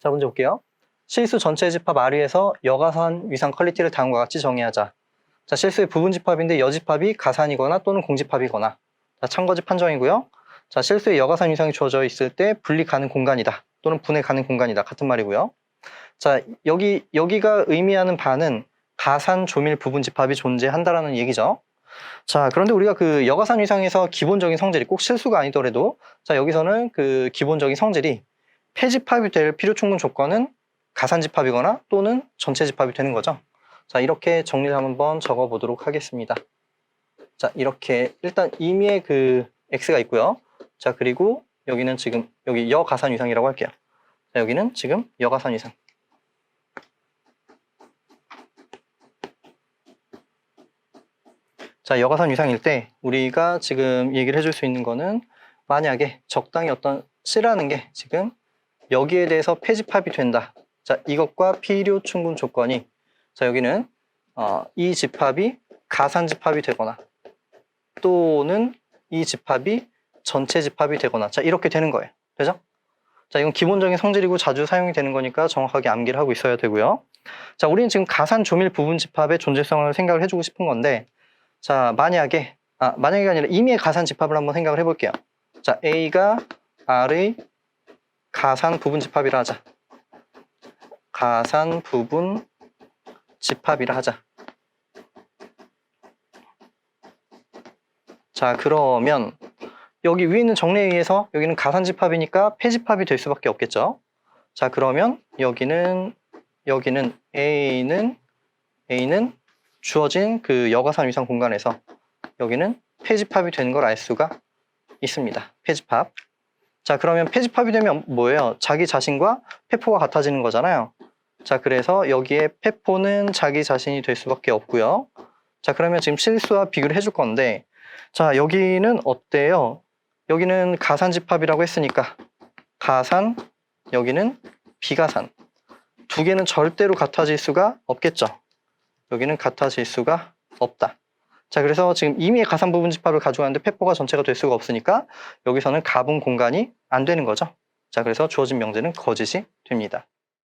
자, 문제 볼게요. 실수 전체 집합 R위에서 여가산 위상 퀄리티를 다음과 같이 정의하자. 자, 실수의 부분 집합인데 여집합이 가산이거나 또는 공집합이거나. 자, 참거집 판정이고요. 자, 실수의 여가산 위상이 주어져 있을 때 분리 가능 공간이다. 또는 분해 가능 공간이다. 같은 말이고요. 자, 여기, 여기가 의미하는 바는 가산 조밀 부분 집합이 존재한다라는 얘기죠. 자, 그런데 우리가 그 여가산 위상에서 기본적인 성질이 꼭 실수가 아니더라도 자, 여기서는 그 기본적인 성질이 폐집합이 될 필요 충분 조건은 가산 집합이거나 또는 전체 집합이 되는 거죠. 자, 이렇게 정리를 한번 적어 보도록 하겠습니다. 자, 이렇게 일단 임의의 그 x가 있고요. 자, 그리고 여기는 지금 여기 여가산 위상이라고 할게요. 자, 여기는 지금 여가산 위상. 자, 여가산 위상일 때 우리가 지금 얘기를 해줄 수 있는 거는 만약에 적당히 어떤 C라는 게 지금 여기에 대해서 폐집합이 된다. 자, 이것과 필요 충분 조건이 자, 여기는 어, 이 집합이 가산 집합이 되거나 또는 이 집합이 전체 집합이 되거나 자, 이렇게 되는 거예요. 되죠? 자, 이건 기본적인 성질이고 자주 사용이 되는 거니까 정확하게 암기를 하고 있어야 되고요. 자, 우리는 지금 가산 조밀 부분 집합의 존재성을 생각을 해주고 싶은 건데 자, 만약에, 아, 만약이 아니라 임의의 가산 집합을 한번 생각을 해볼게요. 자, A가 R의 가산 부분 집합이라 하자. 가산 부분 집합이라 하자. 자, 그러면 여기 위에 있는 정리에 의해서 여기는 가산 집합이니까 폐집합이 될 수밖에 없겠죠. 자, 그러면 여기는 여기는 A는 A는 주어진 그 여가산 위상 공간에서 여기는 폐집합이 되는 걸 알 수가 있습니다. 폐집합. 자, 그러면 폐집합이 되면 뭐예요? 자기 자신과 폐포가 같아지는 거잖아요. 자, 그래서 여기에 폐포는 자기 자신이 될 수밖에 없고요. 자, 그러면 지금 실수와 비교를 해줄 건데, 자, 여기는 어때요? 여기는 가산 집합이라고 했으니까 가산, 여기는 비가산. 두 개는 절대로 같아질 수가 없겠죠. 여기는 같아질 수가 없다. 자, 그래서 지금 임의의 가산 부분 집합을 가져가는데 폐포가 전체가 될 수가 없으니까 여기서는 가분 공간이 안 되는 거죠. 자, 그래서 주어진 명제는 거짓이 됩니다.